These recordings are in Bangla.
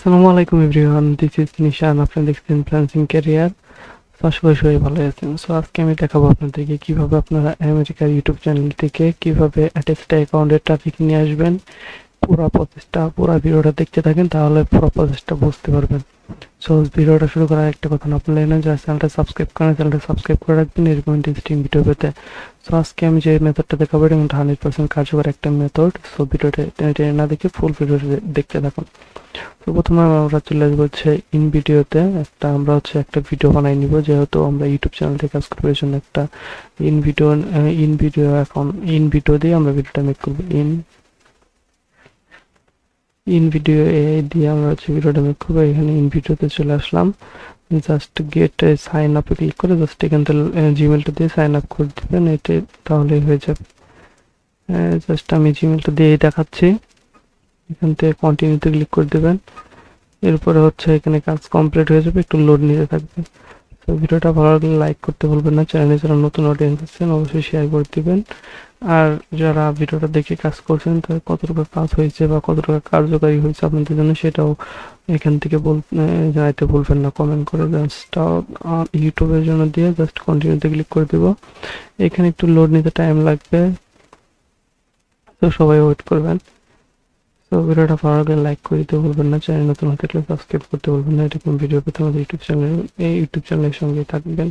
আসসালামু আলাইকুম এভরিওয়ান দিস ইজ নিশান আপনারা দেখছেন ফ্রান্সিং ক্যারিয়ার আশা করি সবাই ভালো আছেন। সো আজকে আমি দেখাবো আপনাদেরকে কীভাবে আপনারা আমেরিকার ইউটিউব চ্যানেল থেকে কীভাবে অ্যাটেস্টা অ্যাকাউন্টের ট্রাফিক নিয়ে আসবেন। পুরো প্রচেষ্টা, পুরো ভিডিওটা দেখতে থাকেন, তাহলে পুরো প্রচেষ্টা বুঝতে পারবেন। সো ভিডিওটা শুরু করার একটা কথা না, আপনারা জানেন যারা চ্যানেলটা সাবস্ক্রাইব করেন চ্যানেলটা সাবস্ক্রাইব করে রাখবেন এরকম ইন্টারেস্টিং ভিডিও পেতে। সো আজকে আমি যে মেথডটা দেখাবো, এটা কিন্তু হান্ড্রেড পার্সেন্ট কার্যকর একটা মেথড সো ভিডিওটা টেনে টেনে না দেখে ফুল ভিডিওটা দেখতে থাকুন। তো, প্রথমে আমরা চলে আসব হচ্ছে ইন ভিডিওতে একটা আমরা হচ্ছে একটা ভিডিও বানাই নিব, যেহেতু আমরা ইউটিউব চ্যানেল থেকে কাজ করব জন্য একটা ইন ভিডিও ইন ভিডিও এখন ইন ভিডিও দিয়ে আমরা ভিডিওটা মেক করব। ইন ইন ভিডিও এ দিয়ে আমরা হচ্ছে ভিডিওটা মেক করব এখানে ইন ভিডিওতে চলে আসলাম। জাস্ট গেট সাইন আপে ক্লিক করে জাস্ট এখান থেকে জিমেলটা দিয়ে সাইন আপ করে দিবেন। এতে তাহলেই হয়ে যাবে। জাস্ট আমি জিমেলটা দিয়েই দেখাচ্ছি। এখান থেকে কন্টিনিউতে ক্লিক করে দেবেন। এরপরে হচ্ছে এখানে কাজ কমপ্লিট হয়ে যাবে। একটু লোড নিতে থাকবে। তো ভিডিওটা ভালো লাগলে লাইক করতে ভুলবেন না। চ্যানেলে যারা নতুন অডিয়েন্স আছেন, অবশ্যই শেয়ার করে দিবেন। আর যারা ভিডিওটা দেখে কাজ করছেন তাদের কতটুকু কাজ হয়েছে বা কতটুকু কার্যকারী হয়েছে আপনাদের জন্য সেটাও এখান থেকে বল জানাইতে ভুলবেন না। কমেন্ট করে জাস্ট ইউটিউবের জন্য দিয়ে জাস্ট কন্টিনিউতে ক্লিক করে দেব। এখানে একটু লোড নিতে টাইম লাগবে। তো সবাই ওয়েট করবেন। তো ভিডিওটা ভালো লাগলে লাইক করে দিতে বলবেন না, চ্যানেল নতুন হতে গেলে সাবস্ক্রাইব করতে বলবেন না এরকম ভিডিও পেতে আমাদের ইউটিউব চ্যানেল এই ইউটিউব চ্যানেলের সঙ্গে থাকবেন।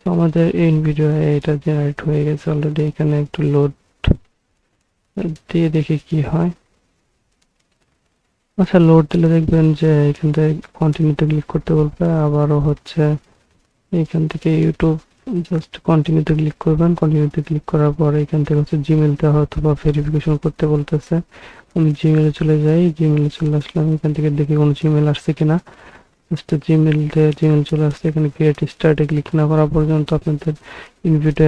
তো আমাদের এই ভিডিও এটা জেনারেট হয়ে গেছে অলরেডি এখানে একটু লোড দিয়ে দেখি কি হয়। আচ্ছা লোড দিলে দেখবেন যে এখান থেকে কন্টিনিউতে ক্লিক করতে বলবে, আবারও হচ্ছে এখান থেকে ইউটিউব জাস্ট কন্টিনিউতে ক্লিক করবেন কন্টিনিউতে ক্লিক করার পর এখান থেকে হচ্ছে জিমেল দেওয়া অথবা ভেরিফিকেশন করতে বলতেছে। আমি জিমেলে চলে যাই জিমেলে চলে আসলাম, এখান থেকে দেখি কোনো জিমেল আসছে কিনা। জাস্ট জিমেল জিমেল চলে আসছে, এখানে ক্রিয়েট স্টার্টে ক্লিক না করা পর্যন্ত আপনাদের ইনভিডিও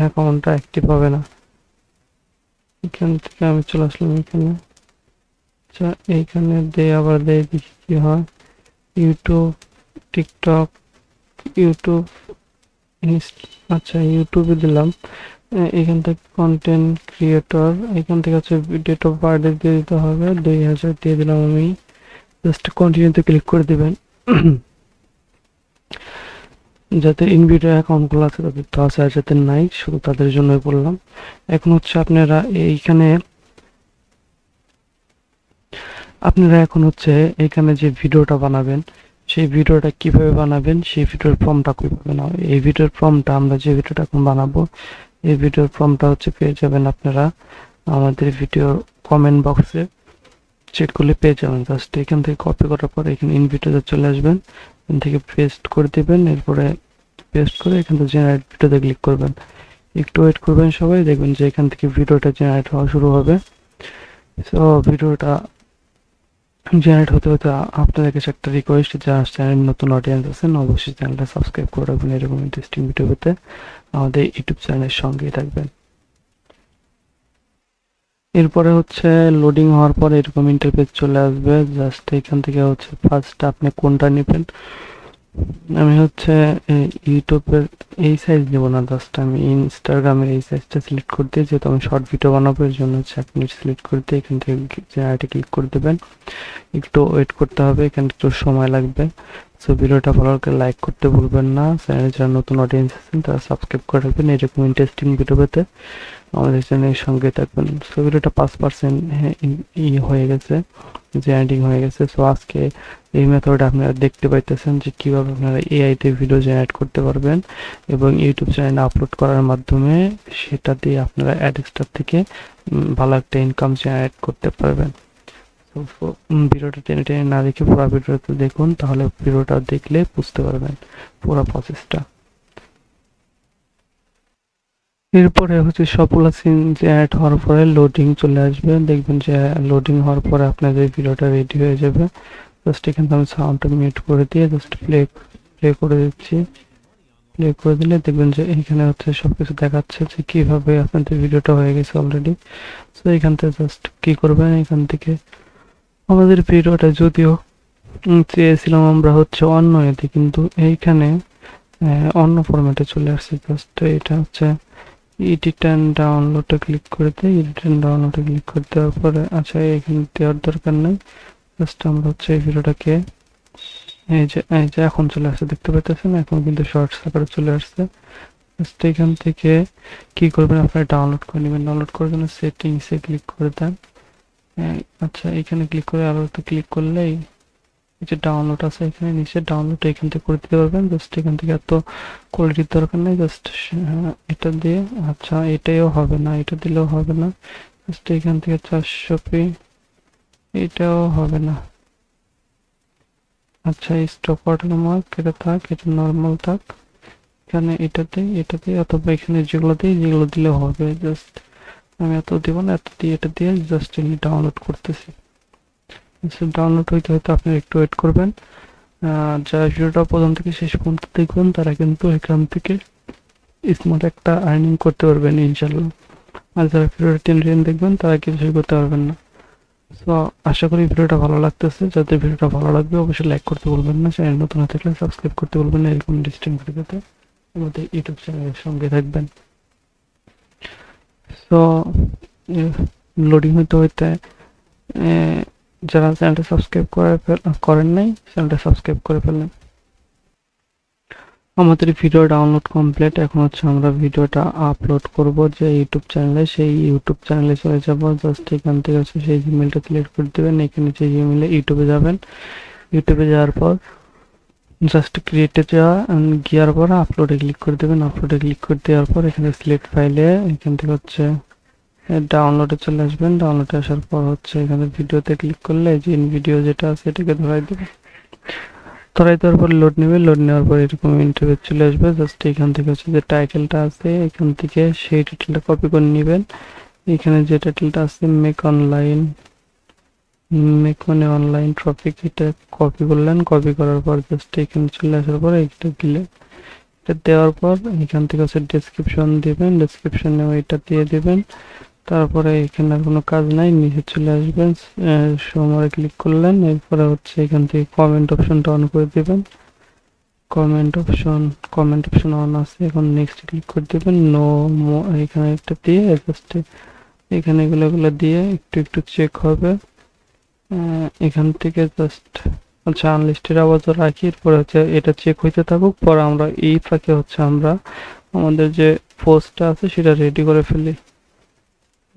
অ্যাকাউন্টটা অ্যাক্টিভ হবে না। এখান থেকে আমি চলে আসলাম এখানে। আচ্ছা এইখানে দিয়ে আবার দেয় দেখি কি হয়। ইউটিউব টিকটক ইউটিউব আচ্ছা ইউটিউবে দিলাম। এখান থেকে কন্টেন্ট ক্রিয়েটর এখান থেকে হচ্ছে ডেট অফ বার্থ দিয়ে দিতে হবে, দুই হাজার দিয়ে দিলাম আমি। জাস্ট কন্টিনিউতে ক্লিক করে দিবেন। যাতে ইনভিডিও অ্যাকাউন্টগুলো আছে, তাদের তো আছে, আর যাতে নাই, শুধু তাদের জন্যই বললাম। এখন হচ্ছে আপনারা এইখানে, আপনারা এখন হচ্ছে এখানে যে ভিডিওটা বানাবেন, সেই ভিডিওটা কীভাবে বানাবেন, সেই ভিডিওর ফর্মটা কীভাবে না এই ভিডিওর ফর্মটা আমরা যে ভিডিওটা এখন বানাবো এই ভিডিওর ফর্মটা হচ্ছে পেয়ে যাবেন আপনারা। আমাদের ভিডিওর কমেন্ট বক্সে চেক করলে পেয়ে যাবেন। জাস্ট এখান থেকে কপি করার পর এখানে ইন চলে আসবেন। এখান থেকে পেস্ট করে দেবেন। এরপরে পেস্ট করে এখান থেকে জেনারেট ভিডিওতে ক্লিক করবেন। একটু ওয়েট করবেন সবাই। দেখবেন যে এখান থেকে ভিডিওটা জেনারেট হওয়া শুরু হবে। সো ভিডিওটা জেনারেট হতে হতে আপনাদের কাছে একটা রিকোয়েস্ট যা চ্যানেল নতুন অডিয়েন্স আছেন, অবশ্যই চ্যানেলটা সাবস্ক্রাইব করে রাখবেন। এরকম ইন্টারেস্টিং ভিডিও পেতে আমাদের ইউটিউব চ্যানেলের সঙ্গেই থাকবেন। এরপরে হচ্ছে লোডিং হওয়ার পর এরকম ইন্টারফেস চলে আসবে। জাস্ট এখান থেকে হচ্ছে ফার্স্ট আপনি কোনটা নেবেন? আমি হচ্ছে ইউটিউবের এই সাইজ নেব না জাস্ট আমি ইনস্টাগ্রামের এই সাইজটা সিলেক্ট করে দিয়ে যেহেতু আমি শর্ট ভিডিও বানাবো, এর জন্য হচ্ছে আপনি সিলেক্ট করে দিয়ে এখান থেকে জেনারেটে ক্লিক করে দেবেন। একটু ওয়েট করতে হবে, এখানে একটু সময় লাগবে। সো ভিডিওটা ভালো করে লাইক করতে ভুলবেন না। চ্যানেলে যারা নতুন অডিয়েন্স আছেন, তারা সাবস্ক্রাইব করে রাখবেন। এরকম ইন্টারেস্টিং ভিডিও পেতে আমাদের চ্যানেলের সঙ্গে থাকবেন। সো ভিডিওটা পাঁচ পার্সেন্ট ই হয়ে গেছে, যে জেনারেটিং হয়ে গেছে। সো আজকে এই মেথডে আপনারা দেখতে পাইতেছেন যে কীভাবে আপনারা এআইতে ভিডিও জেনারেট করতে পারবেন এবং ইউটিউব চ্যানেলে আপলোড করার মাধ্যমে সেটা দিয়ে আপনারা অ্যাডেক্সটার থেকে ভালো একটা ইনকাম জেনারেট করতে পারবেন। ভিডিওটা টেনে টেনে না দেখে পুরো ভিডিওটা দেখুন, তাহলে ভিডিওটা দেখলে বুঝতে পারবেন পুরো প্রসেসটা এরপরে হচ্ছে সফলা সিন যে অ্যাড হওয়ার পরে লোডিং চলে আসবে। দেখবেন যে লোডিং হওয়ার পরে আপনাদের ভিডিওটা রেডি হয়ে যাবে। জাস্ট এখানে আমি সাউন্ডটা মিউট করে দিয়ে জাস্ট প্লে প্লে করে দিচ্ছি। প্লে করে দিলে দেখবেন যে এখানে হচ্ছে সব কিছু দেখাচ্ছে যে কীভাবে আপনাদের ভিডিওটা হয়ে গেছে অলরেডি সো এখান থেকে জাস্ট কী করবেন? এখান থেকে আমাদের ভিডিওটা যদিও চেয়েছিলাম আমরা হচ্ছে অন্য এতে কিন্তু এইখানে অন্য ফরম্যাটে চলে আসছে। জাস্ট এটা হচ্ছে এডিট অ্যান্ড ডাউনলোডে ক্লিক করে দিই। এডিট অ্যান্ড ডাউনলোডে ক্লিক করে দেওয়ার পরে আচ্ছা এখানে দেওয়ার দরকার নেই। জাস্ট আমরা হচ্ছে এই ভিডিওটাকে, এই যে এই যে এখন চলে আসছে, দেখতে পাইতেছেন? এখন কিন্তু শর্টস আকারে চলে আসছে। জাস্ট এখান থেকে কি করবেন? আপনারা ডাউনলোড করে নেবেন। ডাউনলোড করার জন্য সেটিংসে ক্লিক করে দেন। আচ্ছা এখানে ক্লিক করে আরও একটা ক্লিক করলেই যে ডাউনলোড আছে এখানে নিচে ডাউনলোড এখান থেকে করে দিতে পারবেন। জাস্ট এখান থেকে এত কোয়ালিটির দরকার নেই জাস্ট এটা দিয়ে আচ্ছা এটাও হবে না, এটা দিলেও হবে না। জাস্ট এখান থেকে চারশো পি, এটাও হবে না। আচ্ছা স্টপ ওয়াটারমার্ক এটা থাক, এটা নর্মাল থাক। এখানে এটাতে এটাতে অথবা এখানে যেগুলো দিই, যেগুলো দিলে হবে জাস্ট আমি এত দিব না, এত দিয়ে এটা দিয়ে জাস্ট এমনি ডাউনলোড করতেছি। ডাউনলোড হইতে হয়তো আপনি একটু ওয়েট করবেন। যারা ভিডিওটা প্রথম থেকে শেষ পর্যন্ত দেখবেন তারা কিন্তু এখান থেকে স্মার্ট একটা আর্নিং করতে পারবেন ইনশাল্লাহ আর যারা ভিডিওটা টেন টেন দেখবেন, তারা কিছুই করতে পারবেন না। সো আশা করি ভিডিওটা ভালো লাগতেছে। যাদের ভিডিওটা ভালো লাগবে, অবশ্যই লাইক করতে বলবেন না। চ্যানেল নতুন থাকলে সাবস্ক্রাইব করতে বলবেন না, এরকম ডিস্টেন্ট ভিডিওতে আমাদের ইউটিউব চ্যানেলের সঙ্গে থাকবেন। তো লোডিং হইতে হইতে যারা চ্যানেলটা সাবস্ক্রাইব করে করেন নাই চ্যানেলটা সাবস্ক্রাইব করে ফেলেন আমাদের ভিডিও ডাউনলোড কমপ্লিট এখন হচ্ছে আমরা ভিডিওটা আপলোড করব যে ইউটিউব চ্যানেলে সেই ইউটিউব চ্যানেলে চলে যাব। জাস্ট এখান থেকে সেই জিমেলটা সিলেক্ট করে দেবেন। এখানে যে জিমেলে ইউটিউবে যাবেন। ইউটিউবে যাওয়ার পর জাস্ট ক্রিয়েটে যাওয়া গিয়ার পর আপলোডে ক্লিক করে দেবেন। আপলোডে ক্লিক করে দেওয়ার পর এখানে সিলেক্ট ফাইলে এখান থেকে হচ্ছে ডাউনলোডে চলে আসবেন। ডাউনলোডে আসার পর হচ্ছে এখানে ভিডিওতে ক্লিক করলে যে ভিডিও যেটা আছে এটাকে ধরাই দেবে ধরাই দেওয়ার পর লোড নেবে লোড নেওয়ার পর এরকম ইন্টারভিউ চলে আসবে। জাস্ট এখান থেকে হচ্ছে যে টাইটেলটা আছে, এখান থেকে সেই টাইটেলটা কপি করে নেবেন। এখানে যে টাইটেলটা আছে মেক অনলাইন মানে অনলাইন টপিক এটা কপি করলেন কপি করার পর জাস্ট এখানে চলে আসার পর এটা দিলে। এটা দেওয়ার পর এখান থেকে হচ্ছে ডেসক্রিপশন দিবেন ডেসক্রিপশনে এটা দিয়ে দিবেন। তারপরে এখানে আর কোনো কাজ নাই, নিচে চলে আসবেন সময় ক্লিক করলেন, এরপরে হচ্ছে এখান থেকে কমেন্ট অপশনটা অন করে দেবেন। Comment option comment option on আছে, এখন নেক্সট ক্লিক করে দিবেন নো এখানে একটা দিয়ে জাস্ট এখানে এগুলো দিয়ে একটু একটু চেক হবে। এখান থেকে জাস্ট আচ্ছা আনলিস্টেড আওয়াজও রাখি, এরপরে হচ্ছে এটা চেক হইতে থাকুক, পরে আমরা এই ফাঁকে হচ্ছে আমরা আমাদের যে পোস্টটা আছে সেটা রেডি করে ফেলি।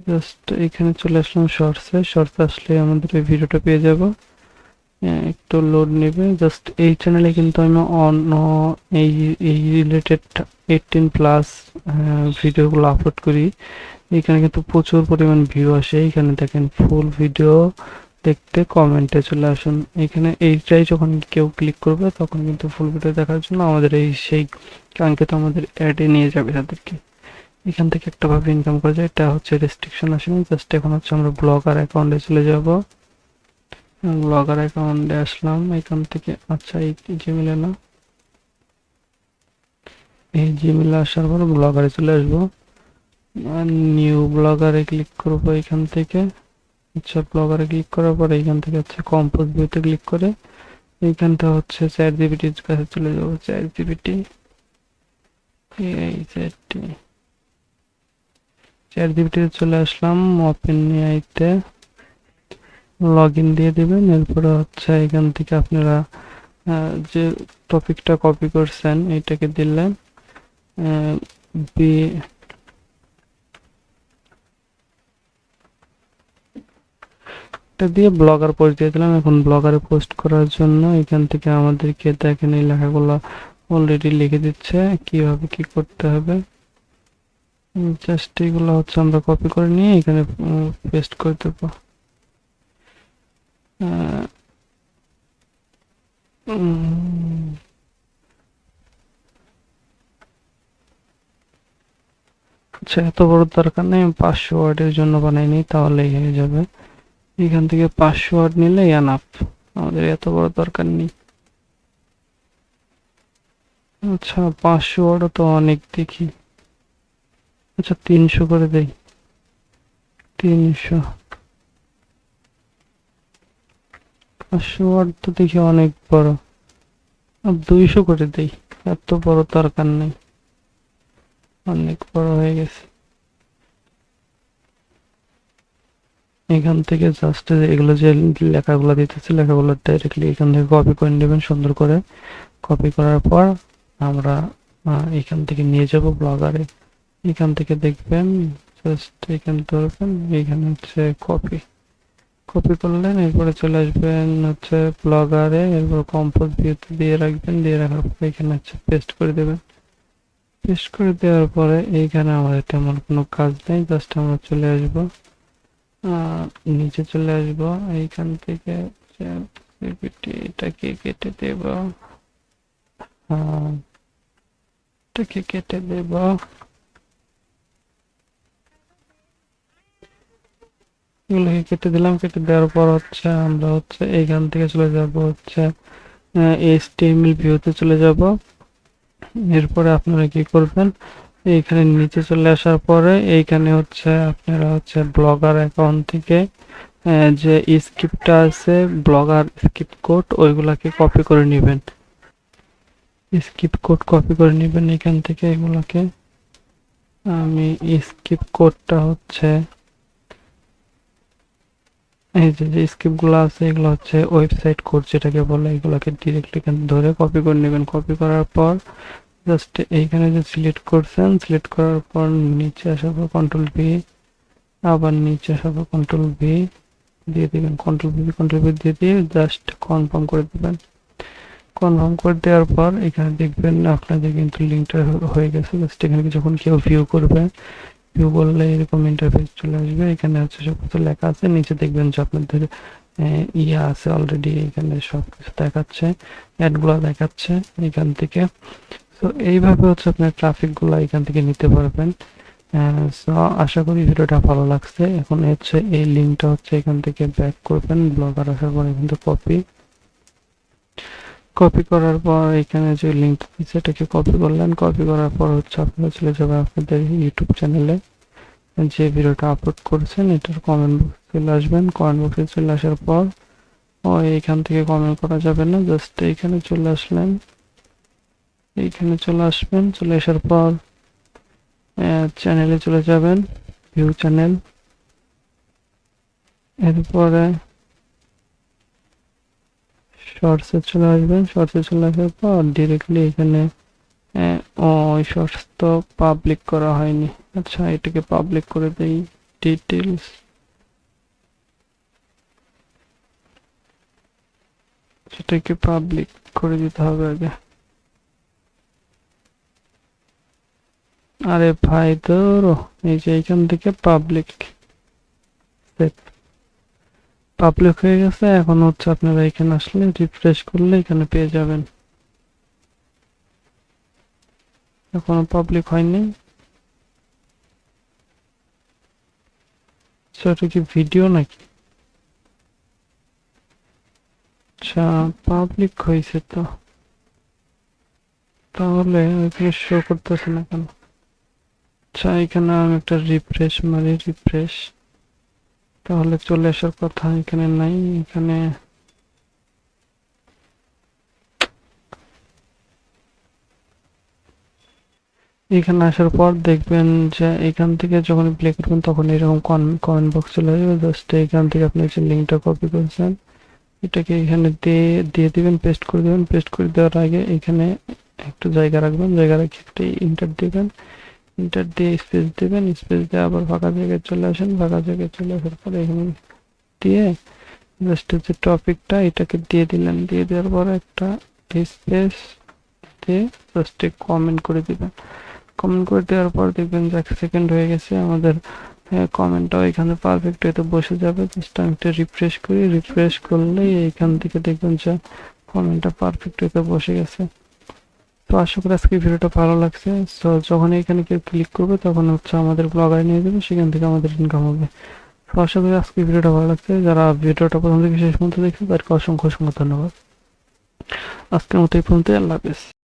জাস্ট এখানে চলে আসলাম শর্টসে শর্টস আসলে আমাদের এই ভিডিওটা পেয়ে যাব। একটু লোড নেবে। জাস্ট এই চ্যানেলে কিন্তু আমি অন্য এই এই রিলেটেড এইটিন প্লাস ভিডিওগুলো আপলোড করি। এখানে কিন্তু প্রচুর পরিমাণ ভিউ আসে। এখানে দেখেন ফুল ভিডিও দেখতে কমেন্টে চলে আসুন। এখানে এইটাই যখন কেউ ক্লিক করবে, তখন কিন্তু ফুল ভিডিও দেখার জন্য আমাদের এই সেই কাঙ্ক্ষিত আমাদের অ্যাডে নিয়ে যাবে তাদেরকে। এখান থেকে একটা ভাবে ইনকাম করা যায়, এটা হচ্ছে রেস্ট্রিকশন আসেনি। জাস্ট এখন হচ্ছে আমরা ব্লগার অ্যাকাউন্টে চলে যাব। ব্লগার অ্যাকাউন্টে আসলাম। এখান থেকে আচ্ছা এই জিমেলে না। এই জিমেলে আসার পর ব্লগারে চলে আসব। নিউ ব্লগারে ক্লিক করব এখান থেকে। আচ্ছা ব্লগারে ক্লিক করার পর এখান থেকে হচ্ছে কম্পোজ ভিউতে ক্লিক করে এইখানটা হচ্ছে চ্যাট জিবিটির কাছে চলে যাব। চ্যাট জিবিটি এই চ্যাটটি চ্যাট জিবিটিতে চলে আসলাম ওপেন আইতে লগ ইন দিয়ে দিবেন, এরপরে হচ্ছে এখান থেকে আপনারা যে টপিকটা কপি করছেন, এটাকে দিলেন বি এটা দিয়ে ব্লগার পোস্ট দিয়ে দিলাম। এখন ব্লগারে পোস্ট করার জন্য এখান থেকে আমাদেরকে দেখেন এই লেখাগুলো অলরেডি লিখে দিচ্ছে। কীভাবে কি করতে হবে? জাস্ট এগুলো হচ্ছে আমরা কপি করে নিয়ে এখানে পেস্ট করে দেবো। আচ্ছা এত বড় দরকার নেই। পাঁচশো ওয়ার্ডের জন্য বানাইনি তাহলেই হয়ে যাবে। এখান থেকে পাঁচশো নিলে আপ আমাদের এত বড় দরকার নেই। আচ্ছা পাঁচশো তো অনেক দেখি। আচ্ছা তিনশো করে দেই। তিনশো। পাঁচশো তো দেখি অনেক বড়। আর দুইশো করে দেই। এত বড় দরকার নেই। অনেক বড় হয়ে গেছে। এখান থেকে জাস্ট এগুলো যে লেখাগুলো দিতেছে, লেখাগুলো ডাইরেক্টলি এখান থেকে কপি করে নেবেন সুন্দর করে। কপি করার পর আমরা এখান থেকে নিয়ে যাব ব্লগারে এখান থেকে দেখবেন জাস্ট এখানে ধরবেন, এখানে হচ্ছে কপি কপি করলেন, এরপরে চলে আসবেন হচ্ছে ব্লগারে এরপর কম্পোজ ভিউতে দিয়ে রাখবেন, দিয়ে রাখার পর এখানে হচ্ছে পেস্ট করে দেবেন। পেস্ট করে দেওয়ার পরে এইখানে আমাদের তেমন কোনো কাজ নেই জাস্ট আমরা চলে আসব। নিচে চলে আসব। এইখান থেকে এটাকে কেটে দেব। এটাকে কেটে দেব। এগুলোকে কেটে দিলাম। কেটে দেওয়ার পর হচ্ছে আমরা হচ্ছে এইখান থেকে চলে যাব হচ্ছে এইচটিএমএল ভিউতে চলে যাব। এরপরে আপনারা কি করবেন? এইখানে নিচে চলে আসার পরে এইখানে হচ্ছে আপনারা হচ্ছে ব্লগার অ্যাকাউন্ট থেকে যে স্ক্রিপ্টটা আছে, ব্লগার স্ক্রিপ্ট কোড ওইগুলাকে কপি করে নেবেন। স্ক্রিপ্ট কোড কপি করে নেবেন এখান থেকে এগুলাকে। আমি স্ক্রিপ্ট কোডটা হচ্ছে, এই যে যে স্ক্রিপ্টগুলো আছে, এগুলো হচ্ছে ওয়েবসাইট কোড যেটাকে বলে, এগুলোকে ডিরেক্টলি ধরে কপি করে নেবেন। কপি করার পর জাস্ট এইখানে যে সিলেক্ট করছেন সিলেক্ট করার পর নিচে আসার পর কন্ট্রোল ভি আবার নিচে আসার পর কন্ট্রোল ভি দিয়ে দিবেন কন্ট্রোল ভি কন্ট্রোল ভি দিয়ে দিয়ে জাস্ট কনফার্ম করে দিবেন। কনফার্ম করে দেওয়ার পর এখানে দেখবেন আপনাদের কিন্তু লিঙ্কটা হয়ে গেছে। জাস্ট এখানে যখন কেউ ভিউ করবে ভিউ করলে এরকম ইন্টারফেস চলে আসবে। এখানে হচ্ছে সব কিছু লেখা আছে। নিচে দেখবেন যে আপনাদের ইয়ে আছে অলরেডি এখানে সব কিছু দেখাচ্ছে অ্যাডগুলো দেখাচ্ছে এখান থেকে। তো এইভাবে হচ্ছে আপনার ট্রাফিকগুলো এখান থেকে নিতে পারবেন। সো আশা করি ভিডিওটা ভালো লাগছে। এখন হচ্ছে, এই লিঙ্কটা হচ্ছে এখান থেকে ব্যাক করবেন। ব্লগার আসার পর কিন্তু কপি কপি করার পর এখানে যে লিঙ্কটা দিচ্ছে এটাকে কপি করলেন। কপি করার পর হচ্ছে আপনারা চলে যাবে আপনাদের ইউটিউব চ্যানেলে যে ভিডিওটা আপলোড করেছেন, এটার কমেন্ট বক্সে চলে আসবেন। কমেন্ট বক্সে চলে আসার পর ও এইখান থেকে কমেন্ট করা যাবে না। জাস্ট এইখানে চলে আসলেন। এইখানে চলে আসবেন, চলে আসার পর চ্যানেলে চলে যাবেন ভিউ চ্যানেল এরপরে শর্টসে চলে আসবেন শর্টসে চলে আসার পর ডিরেক্টলি এখানে ওই শর্টস তো পাবলিক করা হয়নি। আচ্ছা এটাকে পাবলিক করে দেই ডিটেলস সেটাকে পাবলিক করে দিতে হবে আগে। আরে ভাই, ধরো, এই যে এইখান থেকে পাবলিক পাবলিক হয়ে গেছে, এখন হচ্ছে আপনারা এখানে আসলে রিফ্রেশ করলে এখানে পেয়ে যাবেন। এখনও পাবলিক হয়নি। এটা কি ভিডিও নাকি? আচ্ছা পাবলিক হয়েছে তো। তাহলে এখানে শো করতেছে না কেন? আচ্ছা এখানে আমি একটা রিফ্রেশ মারি রিফ্রেশ তাহলে চলে আসার কথা এখানে নাই, এখানে এখানে আসার পর দেখবেন যে এখান থেকে যখন প্লে করবেন তখন এরকম কমেন্ট বক্স চলে আসবে। জাস্ট এখান থেকে আপনি যে লিঙ্কটা কপি করেছেন এটাকে এখানে দিয়ে দিয়ে দিবেন পেস্ট করে দিবেন। পেস্ট করে দেওয়ার আগে এখানে একটু জায়গা রাখবেন, জায়গা রেখে একটা ইন্টার দিবেন। ইন্টার দিয়ে স্পেস দেবেন স্পেস দিয়ে আবার ফাঁকা জায়গায় চলে আসেন, ফাঁকা জায়গায় চলে আসার পরে এখানে দিয়ে জাস্ট যে টপিকটা এটাকে দিয়ে দিলেন। দিয়ে দেওয়ার পরে একটা স্পেস দিয়ে জাস্ট কমেন্ট করে দিবেন। কমেন্ট করে দেওয়ার পর দেখবেন যে এক সেকেন্ড হয়ে গেছে, আমাদের কমেন্টটাও এখানে পারফেক্ট হয়তো বসে যাবে। জাস্ট আমি একটা রিফ্রেশ করি। রিফ্রেশ করলেই এইখান থেকে দেখবেন যে কমেন্টটা পারফেক্ট হয়তো বসে গেছে। তো আশা করি আজকে ভিডিওটা ভালো লাগছে। সো যখন এখানে কেউ ক্লিক করবে, তখন হচ্ছে আমাদের ব্লগারে নিয়ে যাবে, সেখান থেকে আমাদের ইনকাম হবে। তো আশা করি আজকে ভিডিওটা ভালো লাগছে। যারা ভিডিওটা প্রথম থেকে শেষ পর্যন্ত দেখছে তাদেরকে অসংখ্য অসংখ্য ধন্যবাদ। আজকের মতো এই পর্যন্ত আল্লাহ হাফেজ।